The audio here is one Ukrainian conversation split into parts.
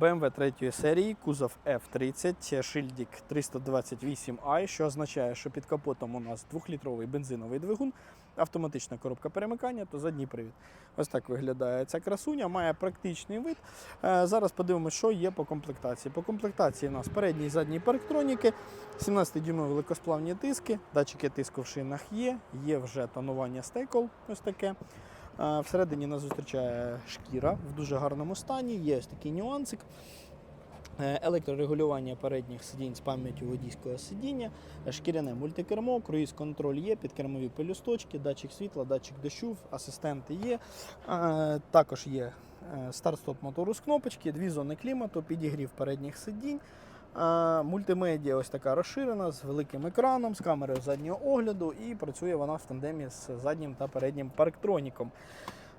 BMW 3 серії, кузов F30, шильдик 328i, що означає, що під капотом у нас 2-літровий бензиновий двигун, автоматична коробка перемикання та задній привід. Ось так виглядає ця красуня, має практичний вид. Е, Зараз подивимося, що є по комплектації. По комплектації у нас передні і задні парктроніки, 17-дюймові великосплавні диски, датчики тиску в шинах є, є вже тонування стекол, ось таке. Всередині нас зустрічає шкіра в дуже гарному стані. Є ось такий нюансик. Е, Електрорегулювання передніх сидінь з пам'яттю водійського сидіння, шкіряне мультикермо, круїз-контроль є, підкермові пелюсточки, датчик світла, датчик дощу, асистенти є. Е, Також є е, старт-стоп мотору з кнопочки, дві зони клімату, підігрів передніх сидінь. Мультимедіа ось така розширена з великим екраном, з камерою заднього огляду, і працює вона в тандемі з заднім та переднім парктроніком.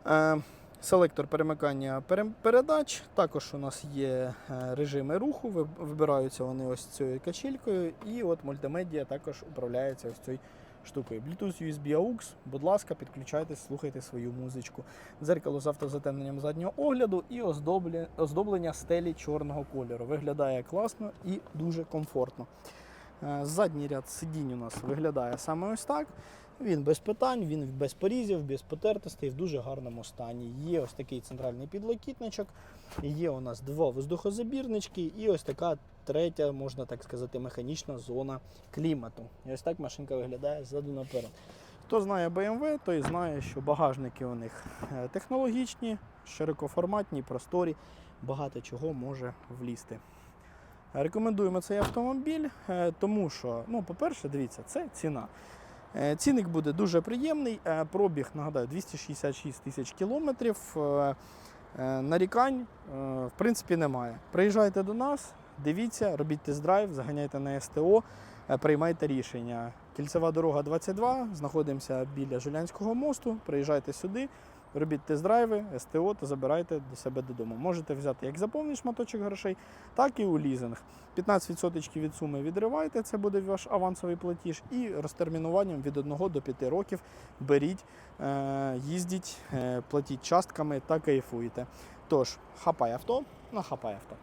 Е, Селектор перемикання передач. Також у нас є е, режими руху, вибираються вони ось цією качелькою, і от мультимедіа також управляється ось цією штукою. Bluetooth, USB, AUX, будь ласка, підключайтесь, слухайте свою музичку. Дзеркало з автозатемненням заднього огляду і оздоблення, стелі чорного кольору. Виглядає класно і дуже комфортно. Е, Задній ряд сидінь у нас виглядає саме ось так. Він без питань, він без порізів, без потертостей, в дуже гарному стані. Є ось такий центральний підлокітничок, є у нас два воздухозабірнички і ось така третя, можна так сказати, механічна зона клімату. І ось так машинка виглядає ззаду наперед. Хто знає BMW, той знає, що багажники у них е, технологічні, широкоформатні, просторі, багато чого може влізти. Рекомендуємо цей автомобіль, е, тому що, ну, по-перше, дивіться, це ціна. Е, Цінник буде дуже приємний. е, Пробіг, нагадаю, 266 тисяч кілометрів. Нарікань, в принципі, немає. Приїжджайте до нас, дивіться, робіть тест-драйв, заганяйте на СТО, приймайте рішення. Кільцева дорога 22, знаходимося біля Жулянського мосту. Приїжджайте сюди, робіть тест-драйви, СТО та забирайте до себе додому. Можете взяти як за повний шматочок грошей, так і у лізинг. 15% від суми відривайте, це буде ваш авансовий платіж, і розтермінуванням від 1 до 5 років беріть, е, їздіть, е, платіть частками та кайфуйте. Тож, хапай авто, на хапай авто.